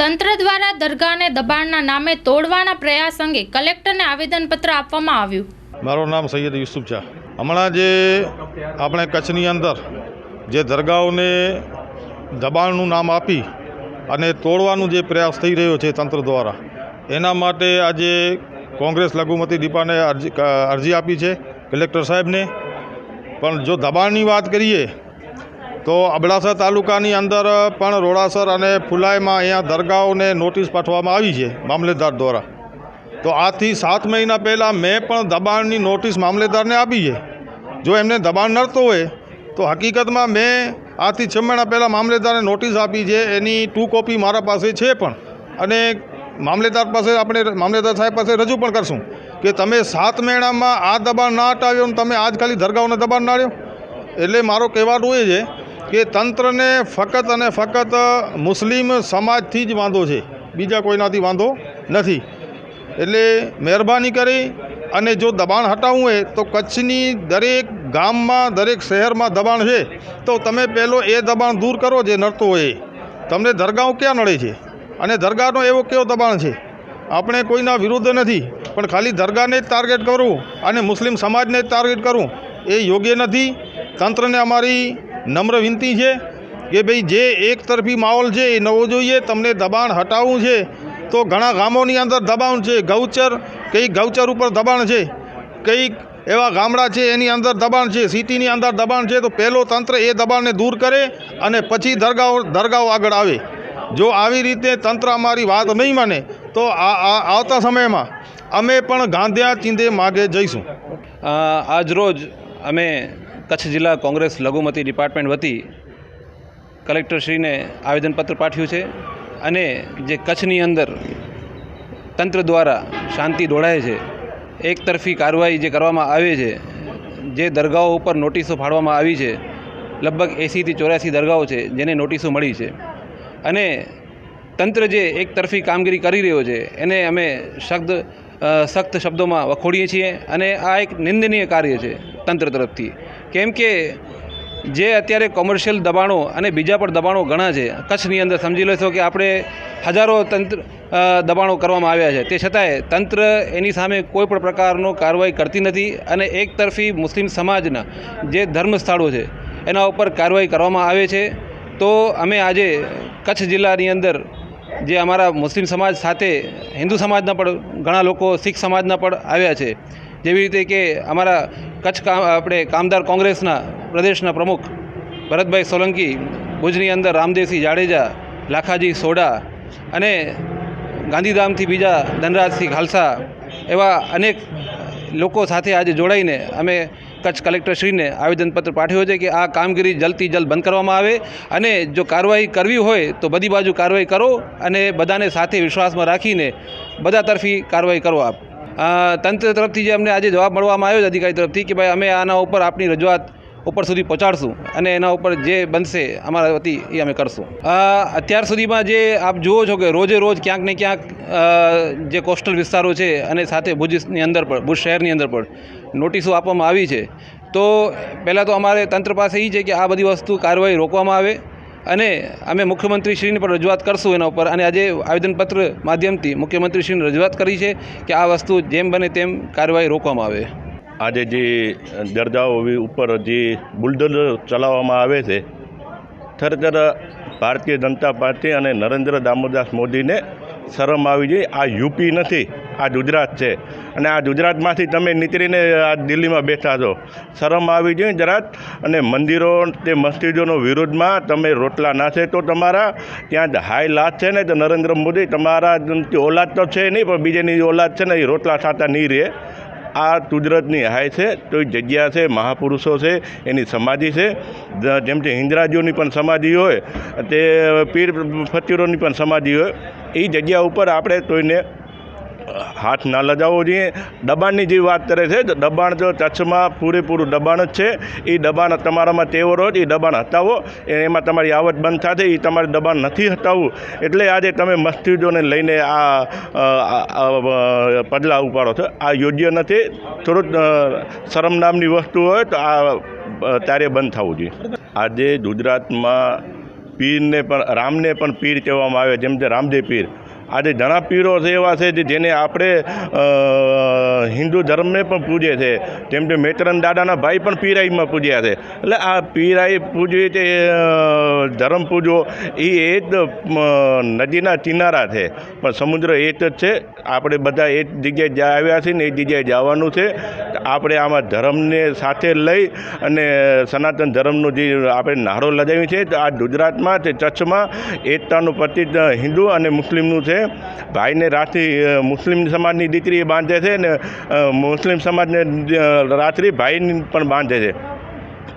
તંત્ર દ્વારા દરગાહને દબાણના નામે તોડવાના પ્રયાસ અંગે કલેક્ટરને આવેદનપત્ર આપવામાં આવ્યું. મારું નામ સૈયદ યુસુફ છે હમણાં જે આપણે કચ્છની અંદર જે દરગાહોને દબાણનું નામ આપી અને તોડવાનું જે પ્રયાસ થઈ રહ્યો છે તંત્ર દ્વારા, એના માટે આજે કોંગ્રેસ લઘુમતી દીપાને અરજી અરજી આપી છે કલેક્ટર સાહેબને. પણ જો દબાણની વાત કરીએ તો અબડાસા તાલુકાની અંદર પણ રોડાસર અને ફુલાઈમાં અહીંયા દરગાહોને નોટિસ પાઠવવામાં આવી છે મામલેદાર દ્વારા. તો આજથી સાત મહિના પહેલાં મેં પણ દબાણની નોટિસ મામલેદારને આપી છે. જો એમને દબાણ નડતો હોય તો હકીકતમાં મેં આજથી છ મહિના પહેલાં મામલેદારને નોટિસ આપી છે. એની ટુ કોપી મારા પાસે છે પણ. અને મામલેદાર પાસે આપણે મામલેદાર સાહેબ પાસે રજૂ પણ કરશું કે તમે સાત મહિનામાં આ દબાણ ના હટાવ્યો તમે આજ ખાલી દરગાહોને દબાણ નાડ્યો એટલે મારો કહેવાનું એ છે કે તંત્રને ફક્ત અને ફક્ત મુસ્લિમ સમાજથી જ વાંધો છે. બીજા કોઈનાથી વાંધો નથી. એટલે મહેરબાની કરી અને જો દબાણ હટાવવું હોય તો કચ્છની દરેક ગામમાં, દરેક શહેરમાં દબાણ છે. તો તમે પહેલો એ દબાણ દૂર કરો જે નડતો હોય તમને દરગાહ ક્યાં નડે છે? અને દરગાહનો એવો કેવો દબાણ છે? આપણે કોઈના વિરુદ્ધ નથી, પણ ખાલી દરગાહને જ ટાર્ગેટ કરવું અને મુસ્લિમ સમાજને જ ટાર્ગેટ કરવું એ યોગ્ય નથી. તંત્રને અમારી નમ્ર વિનંતી છે કે ભાઈ જે એક તરફી માહોલ છે એ નવો જોઈએ, તમને દબાણ હટાવવું છે, તો ઘણા ગામોની અંદર દબાણ છે. ગૌચર કંઈક ગૌચર ઉપર દબાણ છે, કંઈક એવા ગામડા છે એની અંદર દબાણ છે, સિટીની અંદર દબાણ છે, તો પહેલો તંત્ર એ દબાણને દૂર કરે અને પછી દરગાહો દરગાહો આગળ આવે. જો આવી રીતે તંત્ર અમારી વાત નહીં માને, તો આવતા સમયમાં અમે પણ ગાંધ્યા ચીંધે માગે જઈશું. આજરોજ અમે કચ્છ જિલ્લા કોંગ્રેસ લઘુમતી ડિપાર્ટમેન્ટ વતી કલેક્ટરશ્રીને આવેદનપત્ર પાઠવ્યું છે અને જે કચ્છની અંદર તંત્ર દ્વારા શાંતિ દોડાય છે, એક તરફી કાર્યવાહી જે કરવામાં આવે છે, જે દરગાહો ઉપર નોટિસો ફાડવામાં આવી છે, લગભગ એંસીથી ચોર્યાસી દરગાહો છે, જેને નોટિસો મળી છે. અને તંત્ર જે એક તરફી કામગીરી કરી રહ્યો છે, એને અમે શબ્દ સખ્ત શબ્દોમાં વખોડીએ છીએ અને આ એક નિંદનીય કાર્ય છે તંત્ર તરફથી. કેમ કે જે અત્યારે કોમર્શિયલ દબાણો અને બીજા પણ દબાણો ઘણા છે, કચ્છની અંદર સમજી લેશો કે આપણે હજારો તંત્ર દબાણો કરવામાં આવ્યા છે. તે છતાંય તંત્ર એની સામે કોઈ પણ પ્રકારનો કાર્યવાહી કરતી નથી અને એક તરફી મુસ્લિમ સમાજના જે ધર્મ સ્થળો છે, એના ઉપર કાર્યવાહી કરવામાં આવે છે. તો અમે આજે કચ્છ જિલ્લાની અંદર જે અમારા મુસ્લિમ સમાજ સાથે, હિન્દુ સમાજના પણ ઘણા લોકો, શીખ સમાજના પણ આવ્યા છે. જેવી રીતે કે અમારા કચ્છ કામ, આપણે કામદાર કોંગ્રેસના પ્રદેશના પ્રમુખ ભરતભાઈ સોલંકી, ભુજની અંદર રામદેવસિંહ જાડેજા, લાખાજી સોડા અને ગાંધીધામથી બીજા ધનરાજસિંહ ખાલસા એવા અનેક લોકો સાથે આજે જોડાઈને અમે કચ્છ કલેક્ટરશ્રીને આવેદનપત્ર પાઠવ્યો છે કે આ કામગીરી જલ્દથી જલ્દ બંધ કરવામાં આવે અને જો કાર્યવાહી કરવી હોય તો બધી બાજુ કાર્યવાહી કરો અને બધાને સાથે વિશ્વાસમાં રાખીને બધા તરફી કાર્યવાહી કરો આપ. તંત્ર તરફથી જે અમને આજે જવાબ મળવામાં આવ્યો છે અધિકારી તરફથી કે ભાઈ અમે આના ઉપર આપની રજૂઆત ઉપર સુધી પહોંચાડશું અને એના ઉપર જે બનશે અમારા વતી એ અમે કરશું. અત્યાર સુધીમાં જે આપ જુઓ છો કે રોજે રોજ ક્યાંક ને ક્યાંક જે કોસ્ટલ વિસ્તારો છે અને સાથે ભુજની અંદર પણ, ભુજ શહેરની અંદર પણ નોટિસો આપવામાં આવી છે. તો પહેલાં તો અમારે તંત્ર પાસે એ છે કે આ બધી વસ્તુ કાર્યવાહી રોકવામાં આવે. અને અમે મુખ્યમંત્રીશ્રીને પણ રજૂઆત કરશું એના ઉપર. અને આજે આવેદનપત્ર માધ્યમથી મુખ્યમંત્રીશ્રીને રજૂઆત કરી છે કે આ વસ્તુ જેમ બને તેમ કાર્યવાહી રોકવામાં આવે. આજે જે દરજાઓ ઉપર જે બુલડોઝર ચલાવવામાં આવે છે, ખરેખર ભારતીય જનતા પાર્ટી અને નરેન્દ્ર દામોદાસ મોદીને શરમ આવી જોઈએ આ યુપી નથી, આ ગુજરાત છે. અને આ ગુજરાતમાંથી તમે નીકળીને આ દિલ્હીમાં બેઠા છો. શરમ આવી જોઈએ જરાક. અને મંદિરો તે મસ્જિદોનો વિરોધમાં તમે રોટલા નાખે તો તમારા ત્યાં હાઈ લાત છે ને તો નરેન્દ્ર મોદી, તમારા ઓલાદ તો છે નહીં, પણ બીજેની ઓલાદ છે ને એ રોટલા ખાતા નહીં રહે. આ કુદરતની હાય છે, તો જગ્યા છે, મહાપુરુષો છે, એની સમાધિ છે. જેમ કે હિંદરાજીઓની પણ સમાધિ હોય, તે પીર ફકીરોની પણ સમાધિ હોય. એ જગ્યા ઉપર આપણે કોઈને હાથ ના લજાવવો જોઈએ દબાણની જે વાત કરે છે દબાણ તો કચ્છમાં પૂરેપૂરું દબાણ જ છે એ દબાણ તમારામાં તેવર હોય એ દબાણ હટાવો એમાં તમારી આવક બંધ થશે એ તમારે દબાણ નથી હટાવવું. એટલે આજે તમે મસ્જિદોને લઈને આ, પગલાં ઉપાડો છો. આ યોગ્ય નથી. થોડુંક શરમ નામની વસ્તુ હોય તો આ ત્યારે બંધ થવું જોઈએ. આજે ગુજરાતમાં પીરને પણ રામને પણ પીર કહેવામાં આવે જેમ કે રામદેવ પીર. આજે ઘણા પીરો છે એવા છે જેને આપણે હિન્દુ ધર્મને પણ પૂજે છે. જેમ કે મેતરન દાદાના ભાઈ પણ પીરાઈમાં પૂજ્યા છે. એટલે આ પીરાઈ પૂજવી તે ધર્મ પૂજવો એ એક નદીના કિનારા છે. પણ સમુદ્ર એક જ છે. આપણે બધા એક જગ્યાએ જ્યાં આવ્યા છીએ ને એ જગ્યાએ જવાનું છે. આપણે આમાં ધર્મને સાથે લઈ અને સનાતન ધર્મનો જે આપણે નારો લગાવી છે, તો આ ગુજરાતમાં તે કચ્છમાં એકતાનું પ્રતિક હિન્દુ અને મુસ્લિમનું છે. ભાઈને રાત્રિ મુસ્લિમ સમાજની દીકરી બાંધે છે ને મુસ્લિમ સમાજને રાત્રિ ભાઈની પણ બાંધે છે.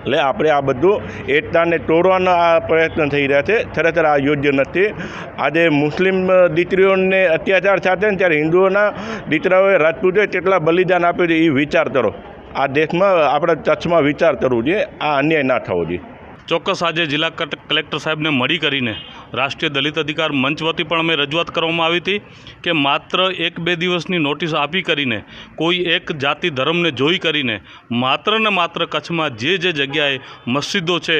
એટલે આપણે આ બધું એકતાને તોડવાનો આ પ્રયત્ન થઈ રહ્યા છે. ખરેખર આ યોગ્ય નથી. આજે મુસ્લિમ દીકરીઓને અત્યાચાર સાથે ને ત્યારે હિન્દુઓના દીકરાઓએ રાજપૂતોએ કેટલા બલિદાન આપ્યું છે એ વિચાર કરો. આ દેશમાં, આપણે કચ્છમાં વિચાર કરવું જોઈએ. આ અન્યાય ના થવો જોઈએ. ચોક્કસ આજે જિલ્લા કટ- કલેક્ટર સાહેબને મળી કરીને રાષ્ટ્રીય દલિત અધિકાર મંચ વતી પણ અમે રજૂઆત કરવામાં આવી હતી કે માત્ર એક બે દિવસની નોટિસ આપી કરીને, કોઈ એક જાતિ ધર્મને જોઈ કરીને, માત્ર ને માત્ર કચ્છમાં જે જે જગ્યાએ મસ્જિદો છે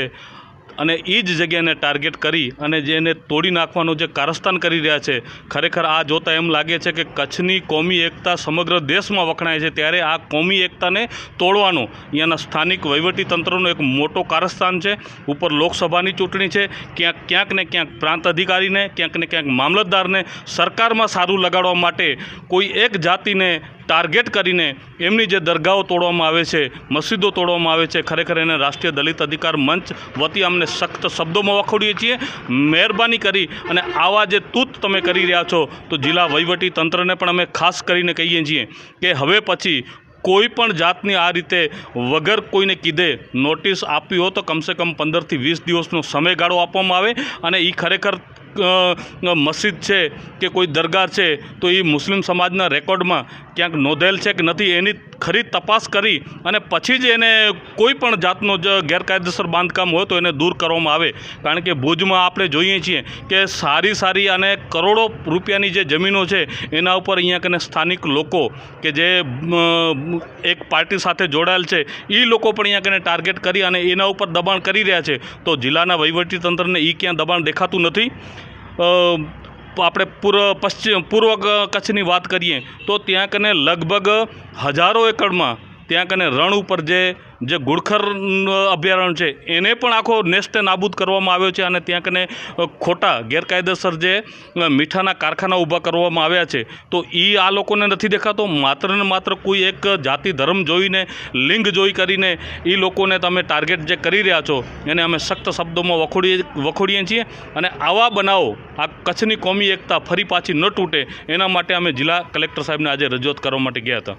અને એ જ જગ્યાને ટાર્ગેટ કરી અને જે એને તોડી નાખવાનું જે કારસ્તાન કરી રહ્યા છે, ખરેખર આ જોતાં એમ લાગે છે કે કચ્છની કોમી એકતા સમગ્ર દેશમાં વખણાય છે, ત્યારે આ કોમી એકતાને તોડવાનો અહીંયાના સ્થાનિક વહીવટીતંત્રનો એક મોટો કારસ્તાન છે, ઉપર લોકસભાની ચૂંટણી છે, ક્યાંક ક્યાંક ને ક્યાંક પ્રાંત અધિકારીને, ક્યાંક ને ક્યાંક મામલતદારને સરકારમાં સારું લગાડવા માટે કોઈ એક જાતિને ટાર્ગેટ કરીને એમની જે દરગાહો તોડવામાં આવે છે, મસ્જિદો તોડવામાં આવે છે, ખરેખર એને રાષ્ટ્રીય દલિત અધિકાર મંચ વતી અમને સખ્ત શબ્દોમાં વખોડીએ છીએ. મહેરબાની કરી અને આવા જે તૂત તમે કરી રહ્યા છો, તો જિલ્લા વહીવટી તંત્રને પણ અમે ખાસ કરીને કહીએ છીએ કે હવે પછી કોઈ પણ જાતની આ રીતે વગર કોઈને કીધે નોટિસ આપવી હોય તો કમસે કમ પંદરથી વીસ દિવસનો સમયગાળો આપવામાં આવે અને એ ખરેખર મસ્જિદ છે કે કોઈ દરગાહ છે, તો એ મુસ્લિમ સમાજના રેકોર્ડમાં ક્યાંક નોંધેલ છે કે નથી, એની ખરી તપાસ કરી અને પછી જ એને કોઈ પણ જાતનો જ ગેરકાયદેસર બાંધકામ હોય તો એને દૂર કરવામાં આવે. કારણ કે ભુજમાં આપણે જોઈએ છીએ કે સારી સારી અને કરોડો રૂપિયાની જે જમીનો છે, એના ઉપર અહીંયા કને સ્થાનિક લોકો કે જે એક પાર્ટી સાથે જોડાયેલ છે એ લોકો પણ અહીંયા કને ટાર્ગેટ કરી અને એના ઉપર દબાણ કરી રહ્યા છે. તો જિલ્લાના વહીવટીતંત્રને એ ક્યાં દબાણ દેખાતું નથી? આપણે પૂર્વ પશ્ચિમ પૂર્વ કચ્છની વાત કરીએ તો ત્યાં કને લગભગ હજારો એકડમાં ત્યાં કને રણ ઉપર જે જે ગુડખર અભયારણ્ય છે, એને પણ આખો નેસ્ટ નાબૂદ કરવામાં આવ્યો છે અને ત્યાં કને ખોટા ગેરકાયદેસર જે મીઠાના કારખાના ઊભા કરવામાં આવ્યા છે. તો એ આ લોકોને નથી દેખાતો? માત્ર ને માત્ર કોઈ એક જાતિ ધર્મ જોઈને, લિંગ જોઈ કરીને એ લોકોને તમે ટાર્ગેટ જે કરી રહ્યા છો, એને અમે સખ્ત શબ્દોમાં વખોડીએ વખોડીએ છીએ. અને આવા બનાવો, આ કચ્છની કોમી એકતા ફરી પાછી ન તૂટે, એના માટે અમે જિલ્લા કલેક્ટર સાહેબને આજે રજૂઆત કરવા માટે ગયા હતા.